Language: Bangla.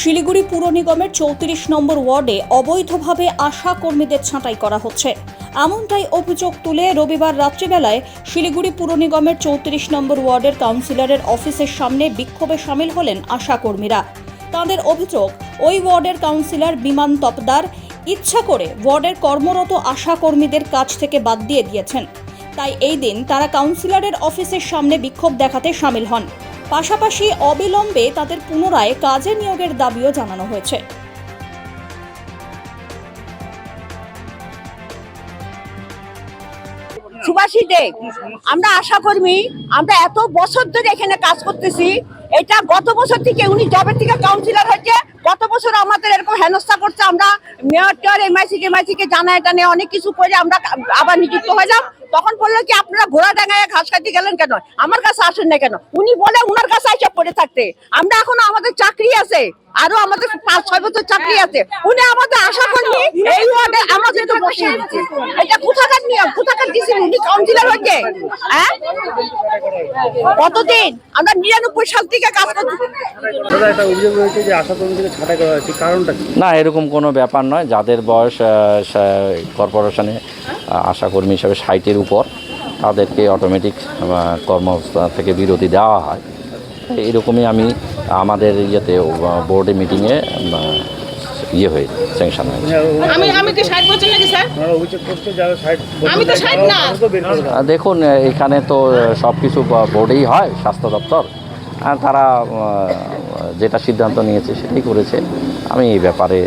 শিলিগুড়ি পুর নিগমের চৌত্রিশ নম্বর ওয়ার্ডে অবৈধভাবে আশা কর্মীদের ছাঁটাই করা হচ্ছে। এমনটাই অভিযোগ তুলে রবিবার রাত্রিবেলায় শিলিগুড়ি পুর নিগমের চৌত্রিশ নম্বর ওয়ার্ডের কাউন্সিলরের অফিসের সামনে বিক্ষোভে সামিল হলেন আশা কর্মীরা। তাদের অভিযোগ, ওই ওয়ার্ডের কাউন্সিলর বিমান তপদার ইচ্ছা করে ওয়ার্ডের কর্মরত আশা কর্মীদের কাছ থেকে বাদ দিয়ে দিয়েছেন। তাই এই দিন তারা কাউন্সিলরের অফিসের সামনে বিক্ষোভ দেখাতে সামিল হন। পাশাপাশি অবিলম্বে তাদের পুনরায় কাজে নিয়োগের দাবিও জানানো হয়েছে। সুভাষী দে, আমরা আশা কর্মী আমরা এত বছর ধরে এখানে কাজ করতেছি, এটা গত বছর থেকে উনি জবের থেকে কাউন্সিলর হয়েছে, গত বছর আমাদের এরকম হেনস্থা করছে, আমরা অনেক কিছু করে আমরা আবার নিযুক্ত হলাম তখন বলল কি, আপনারা ঘোড়া ডাঙায় ঘাস কাটতে গেলেন কেন? আমার কাছে আসেন না কেন? উনি বলে, উনার কাছে এসে পড়ে থাকতে। আমরা এখনও আমাদের চাকরি আছে। আরও আমাদের পাঁচ ছয় বছর চাকরি আছে। উনি আমাদের আশা কর্মী এই ওয়ার্ডে আমাদের এটা কোথাকার নিয়ম? কোথাকার কিছু উনি কাউন্সিলর হচ্ছে হ্যাঁ? কতদিন? আমরা নিরানব্বই সাল থেকে কাজ করছি। কর্মী না এরকম কোনো ব্যাপার নয়। যাদের বয়স কর্পোরেশনে আশাকর্মী হিসাবে ষাটের উপর তাদেরকে অটোমেটিক কর্মস্থল থেকে বিরতি দেওয়া হয়। এরকমই আমি আমাদের ইয়েতে বোর্ডে মিটিংয়ে ইয়ে হয়ে স্যাংশন হয়েছে আমি আমি কি ষাট বছর নাকি স্যার? অভিযোগ করছে যারা ষাট আমি তো ষাট না। দেখুন এখানে তো সব কিছু বোর্ডেই হয় স্বাস্থ্য দপ্তর। আর তারা যেটা সিদ্ধান্ত নিয়েছে সেটাই করেছে। আমি এই ব্যাপারে